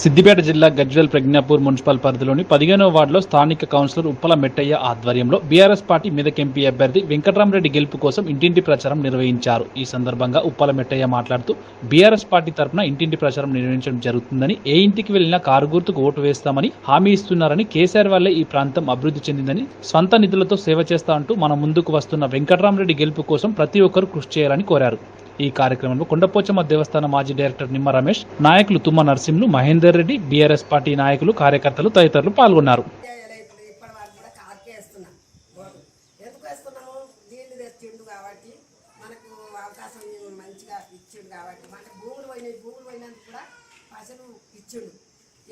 సిద్దిపేట జిల్లా గజ్వెల్ ప్రజ్ఞాపూర్ మున్సిపల్ పరిధిలోని పదిహేనవ వార్డులో స్థానిక కౌన్సిలర్ ఉప్పల మెట్టయ్య ఆధ్వర్యంలో బీఆర్ఎస్ పార్టీ మీదకి ఎంపీ అభ్యర్థి వెంకటరామరెడ్డి గెలుపు కోసం ఇంటింటి ప్రచారం నిర్వహించారు. ఈ సందర్భంగా ఉప్పల మెట్టయ్య మాట్లాడుతూ బీఆర్ఎస్ పార్టీ తరఫున ఇంటింటి ప్రచారం నిర్వహించడం జరుగుతుందని ఏ ఇంటికి వెళ్ళినా కారు గుర్తుకు ఓటు వేస్తామని హామీ ఇస్తున్నారని కేసీఆర్ వల్లే ఈ ప్రాంతం అభివృద్ధి చెందిందని స్వంత నిధులతో సేవ చేస్తా అంటూ మన ముందుకు వస్తున్న వెంకటరామరెడ్డి గెలుపు కోసం ప్రతి ఒక్కరూ కృషి చేయాలని కోరారు. ఈ కార్యక్రమంలో కొండపోచమ్మ దేవస్థాన మాజీ డైరెక్టర్ నిమ్మ రమేష్ నాయకులు తుమ్మ నరసింహులు మహేందర్ రెడ్డి బీఆర్ఎస్ పార్టీ నాయకులు కార్యకర్తలు తదితరులు పాల్గొన్నారు.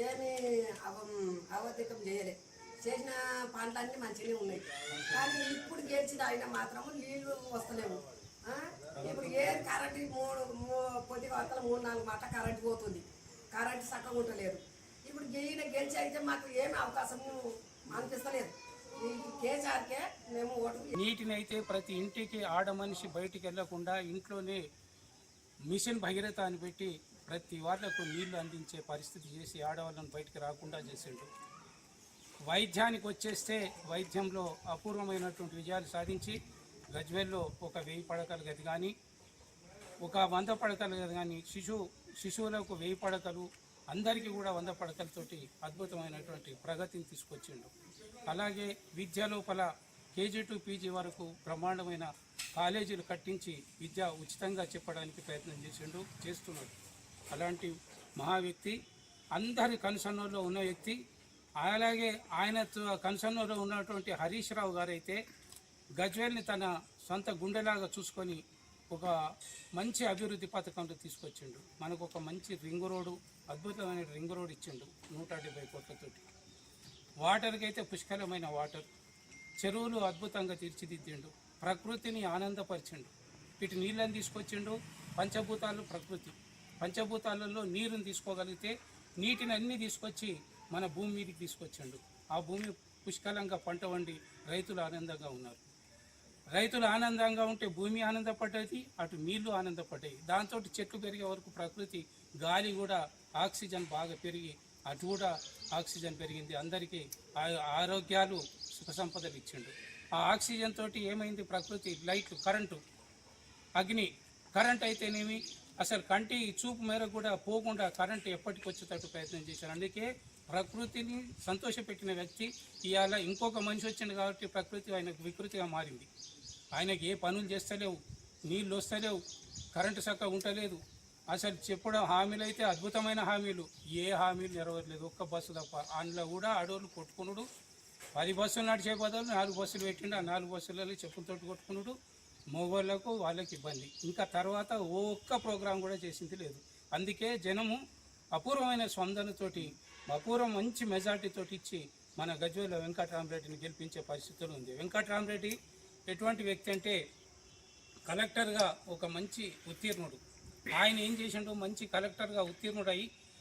ఏమి అవ అవధికం చేయలే చేసిన పంటలన్నీ మంచిగానే ఉన్నాయి. కానీ ఇప్పుడు గెలిచిన ఆయన మాత్రము నీళ్ళు వస్తలేవు. ఇప్పుడు ఏ కరెంట్ మూడు కొద్ది కొద్దిగా మూడు నాలుగు మాట కరెంట్ పోతుంది. కరెంట్ సక్కగా ఉండలేదు. ఇప్పుడు ఈయన గెలిచి అయితే మాకు ఏమి అవకాశం అనిపిస్తలేదు. కేసీఆర్కే మేము ఓటు నీటిని అయితే ప్రతి ఇంటికి ఆడ మనిషి బయటికి వెళ్ళకుండా ఇంట్లోనే మిషన్ భగీరథ అని పెట్టి ప్రతి వాళ్ళకు నీళ్ళు అందించే పరిస్థితి చేసి ఆడవాళ్ళను బయటికి రాకుండా చేసిండు. వైద్యానికి వచ్చేస్తే వైద్యంలో అపూర్వమైనటువంటి విజయాలు సాధించి గజ్వేల్లో ఒక వెయ్యి పడకల గది కానీ ఒక వంద పడకల గది కానీ శిశువు శిశువులకు వెయ్యి పడకలు అందరికీ కూడా వంద పడకలతోటి అద్భుతమైనటువంటి ప్రగతిని తీసుకొచ్చిండు. అలాగే విద్య లోపల కేజీ టు పీజీ వరకు బ్రహ్మాండమైన కాలేజీలు కట్టించి విద్య ఉచితంగా చెప్పడానికి ప్రయత్నం చేసిండు చేస్తున్నాడు. అలాంటి మహా వ్యక్తి అందరి కనుసన్నలో ఉన్న వ్యక్తి అలాగే ఆయన కనుసన్నలో ఉన్నటువంటి హరీష్ రావు గారైతే గజ్వేల్ని తన సొంత గుండెలాగా చూసుకొని ఒక మంచి అభివృద్ధి పథకంలో తీసుకొచ్చిండు. మనకు ఒక మంచి రింగ్ రోడ్డు అద్భుతమైన రింగ్ రోడ్ ఇచ్చిండు నూట డెబ్బై కోట్లతోటి. వాటర్కి అయితే పుష్కలమైన వాటర్. చెరువులు అద్భుతంగా తీర్చిదిద్దిండు. ప్రకృతిని ఆనందపరిచిండు. వీటి నీళ్ళని తీసుకొచ్చిండు పంచభూతాలు ప్రకృతి. పంచభూతాలలో నీరుని తీసుకోగలిగితే నీటిని అన్ని తీసుకొచ్చి మన భూమి మీదకి తీసుకొచ్చిండు. ఆ భూమి పుష్కలంగా పంట వండి రైతులు ఆనందంగా ఉన్నారు. రైతులు ఆనందంగా ఉంటే భూమి ఆనందపడ్డది అటు నీళ్ళు ఆనందపడ్డాయి. దాంతో చెట్లు పెరిగే వరకు ప్రకృతి గాలి కూడా ఆక్సిజన్ బాగా పెరిగి అటు కూడా ఆక్సిజన్ పెరిగింది. అందరికీ ఆ- ఆరోగ్యాలు సుఖ సంపదలు ఇచ్చిండు. ఆ ఆక్సిజన్ తోటి ఏమైంది ప్రకృతి? లైట్లు కరెంటు అగ్ని. కరెంట్ అయితేనేమి? అసలు కంటి చూపు మేర కూడా పోకుండా కరెంటు ఎప్పటికి వచ్చేటట్టు ప్రయత్నం చేశారు. అందుకే ప్రకృతిని సంతోషపెట్టిన వ్యక్తి ఇవాళ ఇంకొక మనిషి వచ్చింది కాబట్టి ప్రకృతి ఆయనకు వికృతిగా మారింది. ఆయనకి ఏ పనులు చేస్తలేవు నీళ్ళు వస్తలేవు కరెంటు చక్కగా ఉండలేదు. అసలు చెప్పడం హామీలు అయితే అద్భుతమైన హామీలు. ఏ హామీలు నెరవేరలేదు. ఒక్క బస్సు తప్ప. అందులో కూడా ఆడవాళ్ళు కొట్టుకునుడు. పది బస్సులు నడిచే బదులు నాలుగు బస్సులు పెట్టిండు. ఆ నాలుగు బస్సులలో చెప్పులతోటి కొట్టుకునుడు. మగవాళ్ళకు వాళ్ళకి ఇబ్బంది. ఇంకా తర్వాత ఒక్క ప్రోగ్రాం కూడా చేసింది లేదు. అందుకే జనము అపూర్వమైన స్పందనతోటి అపూర్వం మంచి మెజార్టీతోటి ఇచ్చి మన గజ్వేల వెంకటరామరెడ్డిని గెలిపించే పరిస్థితులు ఉంది. వెంకటరామరెడ్డి ఎటువంటి వ్యక్తి అంటే కలెక్టర్గా ఒక మంచి ఉత్తీర్ణుడు. ఆయన ఏం చేసిండు మంచి కలెక్టర్గా ఉత్తీర్ణుడై